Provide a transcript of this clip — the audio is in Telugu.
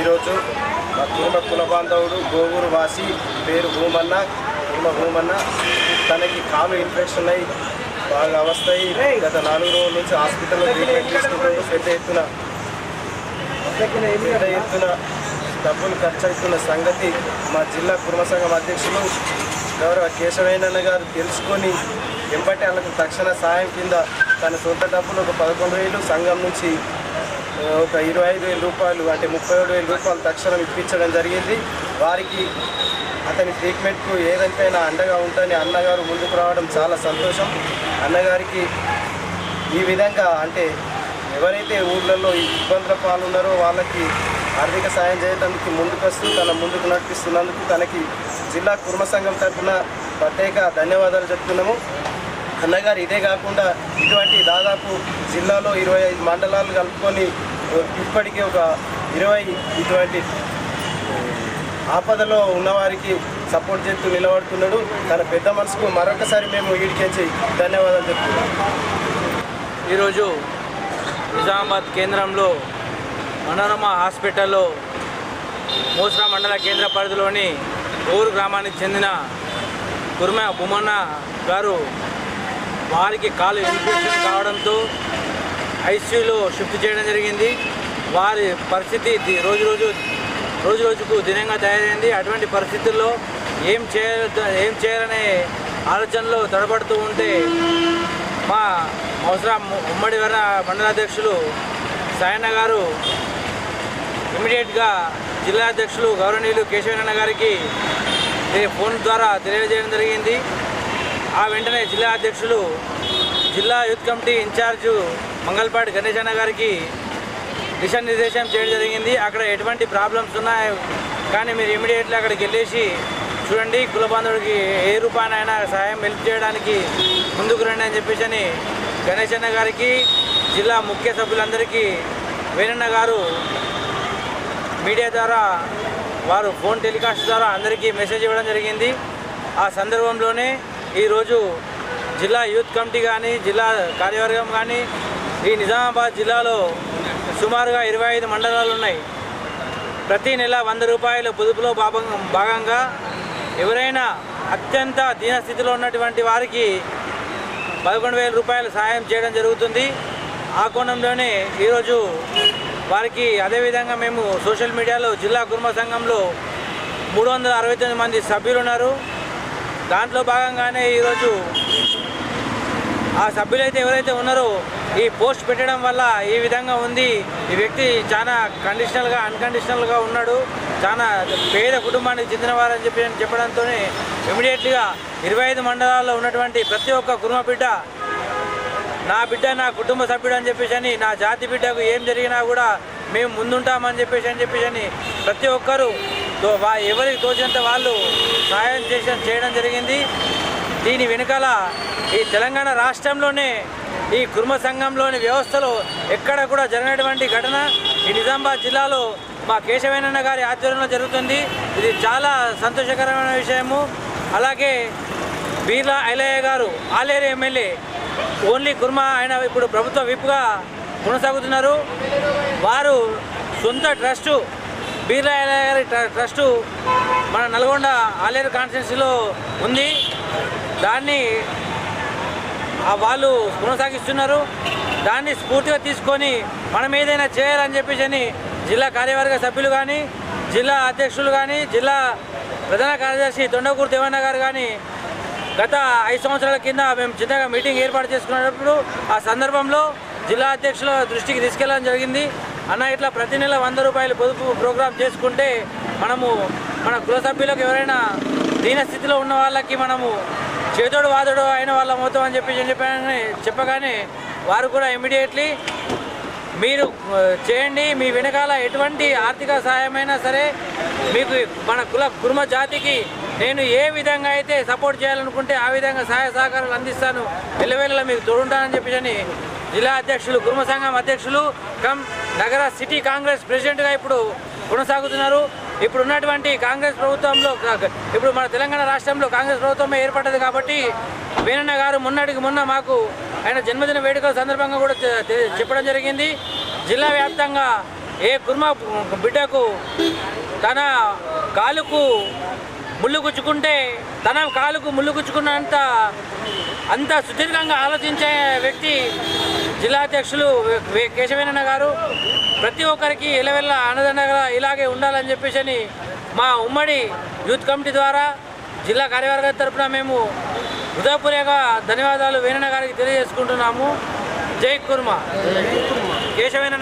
ఈరోజు మా కుటుంబ కుల బాంధవుడు గోగూరు వాసి పేరు భూమన్న కుటుంబ భూమన్న. తనకి కాలు ఇన్ఫెక్షన్ అయ్యి బాగా అవస్థ అయ్యి గత నాలుగు రోజుల నుంచి హాస్పిటల్లో ట్రీట్మెంట్ తీసుకుంటూ పెద్ద ఎత్తున పెద్ద ఎత్తున డబ్బులు ఖర్చు అవుతున్న సంగతి మా జిల్లా కుటుంబ సంఘం అధ్యక్షులు గౌరవ కేశవేనన్న గారు తెలుసుకొని ఎంబటి వాళ్ళకు తక్షణ సాయం కింద తన సొంత డబ్బులు ఒక పదకొండు వేలు సంఘం నుంచి ఒక ఇరవై ఐదు వేల రూపాయలు అంటే ముప్పై ఏడు వేల రూపాయలు తక్షణం ఇప్పించడం జరిగింది. వారికి అతని ట్రీట్మెంట్కు ఏదంతైనా అండగా ఉంటని అన్నగారు ముందుకు రావడం చాలా సంతోషం. అన్నగారికి ఈ విధంగా అంటే ఎవరైతే ఊళ్ళల్లో ఇబ్బందుల పాలున్నారో వాళ్ళకి ఆర్థిక సాయం చేయడానికి ముందుకొస్తూ తన ముందుకు నడిపిస్తున్నందుకు తనకి జిల్లా కుర్మ సంఘం తరఫున ప్రత్యేక ధన్యవాదాలు చెప్తున్నాము. అన్నగారు ఇదే కాకుండా ఇటువంటి దాదాపు జిల్లాలో ఇరవై ఐదు మండలాలు కలుపుకొని ఇప్పటికీ ఒక ఇరవై ఇటువంటి ఆపదలో ఉన్నవారికి సపోర్ట్ చేస్తూ నిలబడుతున్నాడు. తన పెద్ద మనసుకు మరొకసారి మేము ఈడికేసి ధన్యవాదాలు చెప్తున్నాం. ఈరోజు నిజామాబాద్ కేంద్రంలో మనోరమ హాస్పిటల్లో మోసరా మండల కేంద్ర పరిధిలోని ఊరు గ్రామానికి చెందిన కుర్మ బుమన్న గారు వారికి కాలు ఇన్ఫెక్షన్ కావడంతో ఐసీయూలో షిఫ్ట్ చేయడం జరిగింది. వారి పరిస్థితి రోజు రోజు రోజు రోజుకు దినంగా తయారైంది. అటువంటి పరిస్థితుల్లో ఏం చేయాలి ఏం చేయాలనే ఆలోచనలో తడబడుతూ ఉంటే మా అవసరం ఉమ్మడి వర మండలాధ్యక్షులు సాయన్న గారు ఇమీడియట్గా జిల్లా అధ్యక్షులు గౌరవనీయులు కేశవనన్న గారికి ఫోన్ ద్వారా తెలియజేయడం జరిగింది. ఆ వెంటనే జిల్లా అధ్యక్షులు జిల్లా youth committee in charge Mangalapati Ganesh అన్న గారికి దిశానిర్దేశం చేయడం జరిగింది. అక్కడ ఎటువంటి ప్రాబ్లమ్స్ ఉన్నాయి? కానీ మీరు ఇమీడియట్లీ అక్కడికి వెళ్ళేసి చూడండి కులబాంధవుడికి ఏ రూపాయనైనా సహాయం హెల్ప్ చేయడానికి ముందుకు రండి అని చెప్పేసి అని గణేశన్న గారికి జిల్లా ముఖ్య సభ్యులందరికీ వేణన్న గారు మీడియా ద్వారా వారు ఫోన్ టెలికాస్ట్ ద్వారా అందరికీ మెసేజ్ ఇవ్వడం జరిగింది. ఆ సందర్భంలోనే ఈరోజు జిల్లా యూత్ కమిటీ కానీ జిల్లా కార్యవర్గం కానీ ఈ నిజామాబాద్ జిల్లాలో సుమారుగా ఇరవై ఐదు మండలాలు ఉన్నాయి. ప్రతి నెల వంద రూపాయలు పొదుపులో భాగం భాగంగా ఎవరైనా అత్యంత దీనస్థితిలో ఉన్నటువంటి వారికి పదకొండు వేల రూపాయలు సహాయం చేయడం జరుగుతుంది. ఆ కోణంలోనే ఈరోజు వారికి అదేవిధంగా మేము సోషల్ మీడియాలో జిల్లా కుటుంబ సంఘంలో మూడు వందల అరవై తొమ్మిది మంది సభ్యులు ఉన్నారు. దాంట్లో భాగంగానే ఈరోజు ఆ సభ్యులైతే ఎవరైతే ఉన్నారో ఈ పోస్ట్ పెట్టడం వల్ల ఈ విధంగా ఉంది. ఈ వ్యక్తి చాలా కండిషనల్గా అన్కండిషనల్గా ఉన్నాడు. చాలా పేద కుటుంబానికి చెందినవారని చెప్పి చెప్పడంతో ఇమీడియట్గా ఇరవై ఐదు మండలాల్లో ఉన్నటువంటి ప్రతి ఒక్క కుటుంబ బిడ్డ నా బిడ్డ నా కుటుంబ సభ్యుడు అని చెప్పేసి అని నా జాతి బిడ్డకు ఏం జరిగినా కూడా మేము ముందుంటామని చెప్పేసి అని చెప్పేసి అని ప్రతి ఒక్కరూ తో- ఎవరికి తోచినంత వాళ్ళు సహాయం చేసిన చేయడం జరిగింది. దీని వెనుకాల ఈ తెలంగాణ రాష్ట్రంలోనే ఈ కుర్మ సంఘంలోని వ్యవస్థలో ఎక్కడ కూడా జరిగినటువంటి ఘటన ఈ నిజామాబాద్ జిల్లాలో మా కేశవేనన్న గారి ఆధ్వర్యంలో జరుగుతుంది. ఇది చాలా సంతోషకరమైన విషయము. అలాగే బీర్లా ఐలయ్య గారు ఆలేరు ఎమ్మెల్యే ఓన్లీ కుర్మా ఆయన ఇప్పుడు ప్రభుత్వ విప్గా కొనసాగుతున్నారు. వారు సొంత ట్రస్టు బీర్లా ఐలయ్య గారి ట్ర- ట్రస్టు మన నల్గొండ ఆలేరు కాన్స్టిట్యున్సీలో ఉంది. దాన్ని వాళ్ళు కొనసాగిస్తున్నారు. దాన్ని స్ఫూర్తిగా తీసుకొని మనం ఏదైనా చేయాలని చెప్పేసి జిల్లా కార్యవర్గ సభ్యులు కానీ జిల్లా అధ్యక్షులు కానీ జిల్లా ప్రధాన కార్యదర్శి తొండకూరు దేవన్న గారు కానీ గత ఐదు సంవత్సరాల కింద మేము చిన్నగా మీటింగ్ ఏర్పాటు చేసుకున్నప్పుడు ఆ సందర్భంలో జిల్లా అధ్యక్షుల దృష్టికి తీసుకెళ్ళడం జరిగింది. అన్న ఇట్లా ప్రతి నెల వంద రూపాయలు పొదుపు ప్రోగ్రాం చేసుకుంటే మనము మన కుల సభ్యులకు ఎవరైనా దీన స్థితిలో ఉన్న వాళ్ళకి మనము చేదోడు వాదోడు అయిన వాళ్ళ మొత్తం అని చెప్పి చెప్పగానే చెప్పగానే వారు కూడా ఇమీడియట్లీ మీరు చేయండి మీ వెనకాల ఎటువంటి ఆర్థిక సహాయమైనా సరే మీకు మన కుల కుర్మ జాతికి నేను ఏ విధంగా అయితే సపోర్ట్ చేయాలనుకుంటే ఆ విధంగా సహాయ సహకారాలు అందిస్తాను వెళ్ళవేళ మీకు తోడుంటానని చెప్పేసి జిల్లా అధ్యక్షులు కుర్మ సంఘం అధ్యక్షులు కమ్ నగర సిటీ కాంగ్రెస్ ప్రెసిడెంట్గా ఇప్పుడు కొనసాగుతున్నారు. ఇప్పుడు ఉన్నటువంటి కాంగ్రెస్ ప్రభుత్వంలో ఇప్పుడు మన తెలంగాణ రాష్ట్రంలో కాంగ్రెస్ ప్రభుత్వం ఏర్పడ్డది కాబట్టి వేణన్న గారు మొన్నటికి మొన్న మాకు ఆయన జన్మదిన వేడుకల సందర్భంగా కూడా చెప్పడం జరిగింది. జిల్లా వ్యాప్తంగా ఏ కుర్మ బిడ్డకు తన కాలుకు ముళ్ళు గుచ్చుకుంటే తన కాలుకు ముళ్ళు గుచ్చుకున్నంత అంత సుదీర్ఘంగా ఆలోచించే వ్యక్తి జిల్లా అధ్యక్షులు కేశవేనన్న గారు ప్రతి ఒక్కరికి ఇలవెల్ల అన్నదండగా ఇలాగే ఉండాలని చెప్పేసి అని మా ఉమ్మడి యూత్ కమిటీ ద్వారా జిల్లా కార్యవర్గ తరపున మేము హృదయపూర్వక ధన్యవాదాలు వేణన్న గారికి తెలియజేసుకుంటున్నాము. జై కుర్మ. కేశవేన